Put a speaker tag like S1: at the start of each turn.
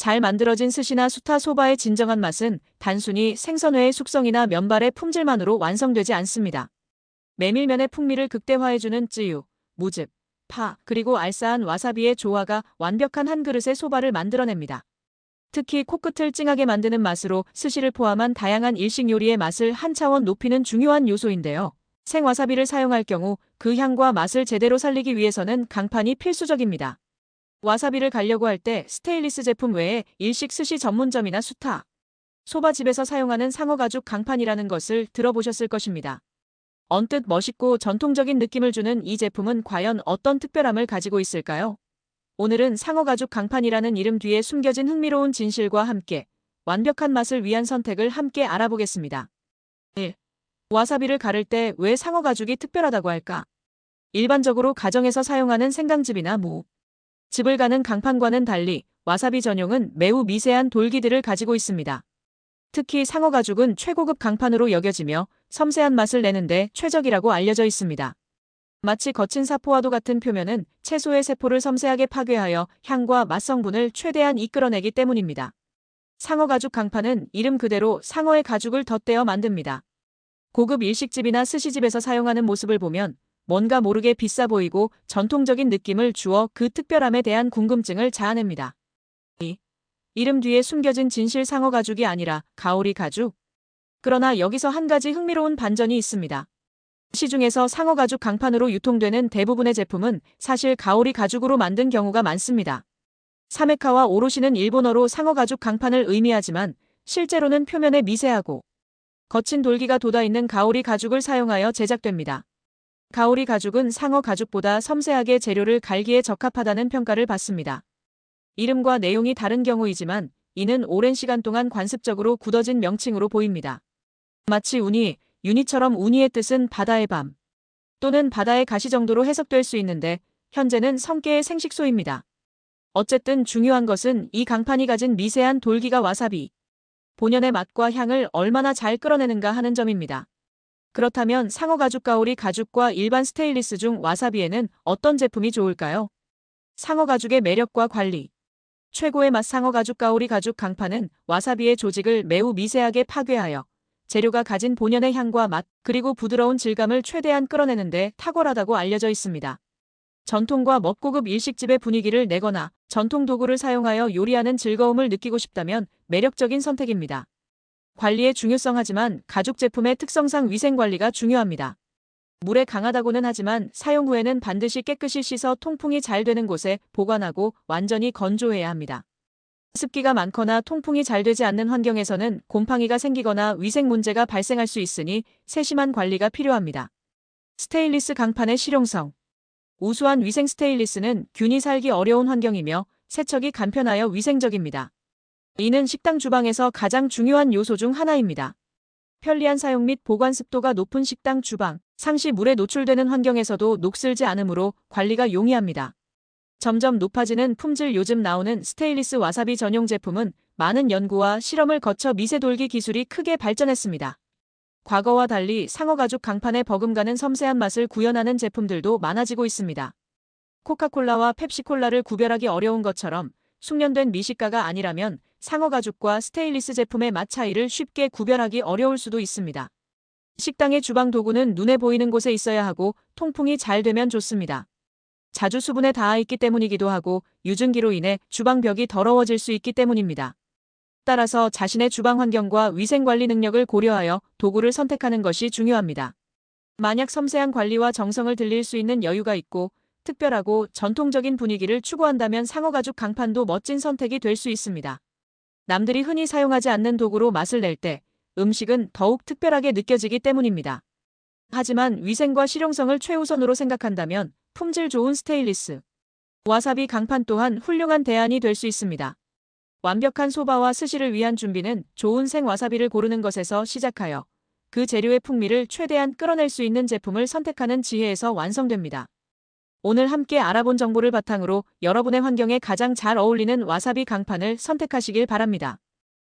S1: 잘 만들어진 스시나 수타 소바의 진정한 맛은 단순히 생선회의 숙성이나 면발의 품질만으로 완성되지 않습니다. 메밀면의 풍미를 극대화해주는 쯔유, 무즙, 파, 그리고 알싸한 와사비의 조화가 완벽한 한 그릇의 소바를 만들어냅니다. 특히 코끝을 찡하게 만드는 맛으로 스시를 포함한 다양한 일식 요리의 맛을 한 차원 높이는 중요한 요소인데요. 생와사비를 사용할 경우 그 향과 맛을 제대로 살리기 위해서는 강판이 필수적입니다. 와사비를 갈려고 할 때 스테인리스 제품 외에 일식 스시 전문점이나 수타, 소바집에서 사용하는 상어가죽 강판이라는 것을 들어보셨을 것입니다. 언뜻 멋있고 전통적인 느낌을 주는 이 제품은 과연 어떤 특별함을 가지고 있을까요? 오늘은 상어가죽 강판이라는 이름 뒤에 숨겨진 흥미로운 진실과 함께 완벽한 맛을 위한 선택을 함께 알아보겠습니다. 1. 와사비를 가를 때 왜 상어가죽이 특별하다고 할까? 일반적으로 가정에서 사용하는 생강즙이나 무, 즙을 가는 강판과는 달리 와사비 전용은 매우 미세한 돌기들을 가지고 있습니다. 특히 상어 가죽은 최고급 강판으로 여겨지며 섬세한 맛을 내는데 최적이라고 알려져 있습니다. 마치 거친 사포와도 같은 표면은 채소의 세포를 섬세하게 파괴하여 향과 맛 성분을 최대한 이끌어내기 때문입니다. 상어 가죽 강판은 이름 그대로 상어의 가죽을 덧대어 만듭니다. 고급 일식집이나 스시집에서 사용하는 모습을 보면 뭔가 모르게 비싸 보이고 전통적인 느낌을 주어 그 특별함에 대한 궁금증을 자아냅니다. 2. 이름 뒤에 숨겨진 진실 상어 가죽이 아니라 가오리 가죽? 그러나 여기서 한 가지 흥미로운 반전이 있습니다. 시중에서 상어 가죽 강판으로 유통되는 대부분의 제품은 사실 가오리 가죽으로 만든 경우가 많습니다. 사메카와 오로시는 일본어로 상어 가죽 강판을 의미하지만 실제로는 표면에 미세하고 거친 돌기가 돋아있는 가오리 가죽을 사용하여 제작됩니다. 가오리 가죽은 상어 가죽보다 섬세하게 재료를 갈기에 적합하다는 평가를 받습니다. 이름과 내용이 다른 경우이지만 이는 오랜 시간 동안 관습적으로 굳어진 명칭으로 보입니다. 마치 운이, 유니처럼 운이의 뜻은 바다의 밤 또는 바다의 가시 정도로 해석될 수 있는데 현재는 성게의 생식소입니다. 어쨌든 중요한 것은 이 강판이 가진 미세한 돌기가 와사비, 본연의 맛과 향을 얼마나 잘 끌어내는가 하는 점입니다. 그렇다면 상어 가죽 가오리 가죽과 일반 스테인리스 중 와사비에는 어떤 제품이 좋을까요? 상어 가죽의 매력과 관리 최고의 맛 상어 가죽 가오리 가죽 강판은 와사비의 조직을 매우 미세하게 파괴하여 재료가 가진 본연의 향과 맛, 그리고 부드러운 질감을 최대한 끌어내는데 탁월하다고 알려져 있습니다. 전통과 멋고급 일식집의 분위기를 내거나 전통 도구를 사용하여 요리하는 즐거움을 느끼고 싶다면 매력적인 선택입니다. 관리의 중요성하지만 가죽 제품의 특성상 위생 관리가 중요합니다. 물에 강하다고는 하지만 사용 후에는 반드시 깨끗이 씻어 통풍이 잘 되는 곳에 보관하고 완전히 건조해야 합니다. 습기가 많거나 통풍이 잘 되지 않는 환경에서는 곰팡이가 생기거나 위생 문제가 발생할 수 있으니 세심한 관리가 필요합니다. 스테인리스 강판의 실용성 우수한 위생 스테인리스는 균이 살기 어려운 환경이며 세척이 간편하여 위생적입니다. 이는 식당 주방에서 가장 중요한 요소 중 하나입니다. 편리한 사용 및 보관 습도가 높은 식당 주방, 상시 물에 노출되는 환경에서도 녹슬지 않으므로 관리가 용이합니다. 점점 높아지는 품질 요즘 나오는 스테인리스 와사비 전용 제품은 많은 연구와 실험을 거쳐 미세 돌기 기술이 크게 발전했습니다. 과거와 달리 상어 가죽 강판에 버금가는 섬세한 맛을 구현하는 제품들도 많아지고 있습니다. 코카콜라와 펩시콜라를 구별하기 어려운 것처럼 숙련된 미식가가 아니라면 상어가죽과 스테인리스 제품의 맛 차이를 쉽게 구별하기 어려울 수도 있습니다. 식당의 주방 도구는 눈에 보이는 곳에 있어야 하고 통풍이 잘 되면 좋습니다. 자주 수분에 닿아 있기 때문이기도 하고 유증기로 인해 주방 벽이 더러워질 수 있기 때문입니다. 따라서 자신의 주방 환경과 위생 관리 능력을 고려하여 도구를 선택하는 것이 중요합니다. 만약 섬세한 관리와 정성을 들릴 수 있는 여유가 있고 특별하고 전통적인 분위기를 추구한다면 상어가죽 강판도 멋진 선택이 될 수 있습니다. 남들이 흔히 사용하지 않는 도구로 맛을 낼 때 음식은 더욱 특별하게 느껴지기 때문입니다. 하지만 위생과 실용성을 최우선으로 생각한다면 품질 좋은 스테인리스, 와사비 강판 또한 훌륭한 대안이 될 수 있습니다. 완벽한 소바와 스시를 위한 준비는 좋은 생와사비를 고르는 것에서 시작하여 그 재료의 풍미를 최대한 끌어낼 수 있는 제품을 선택하는 지혜에서 완성됩니다. 오늘 함께 알아본 정보를 바탕으로 여러분의 환경에 가장 잘 어울리는 와사비 강판을 선택하시길 바랍니다.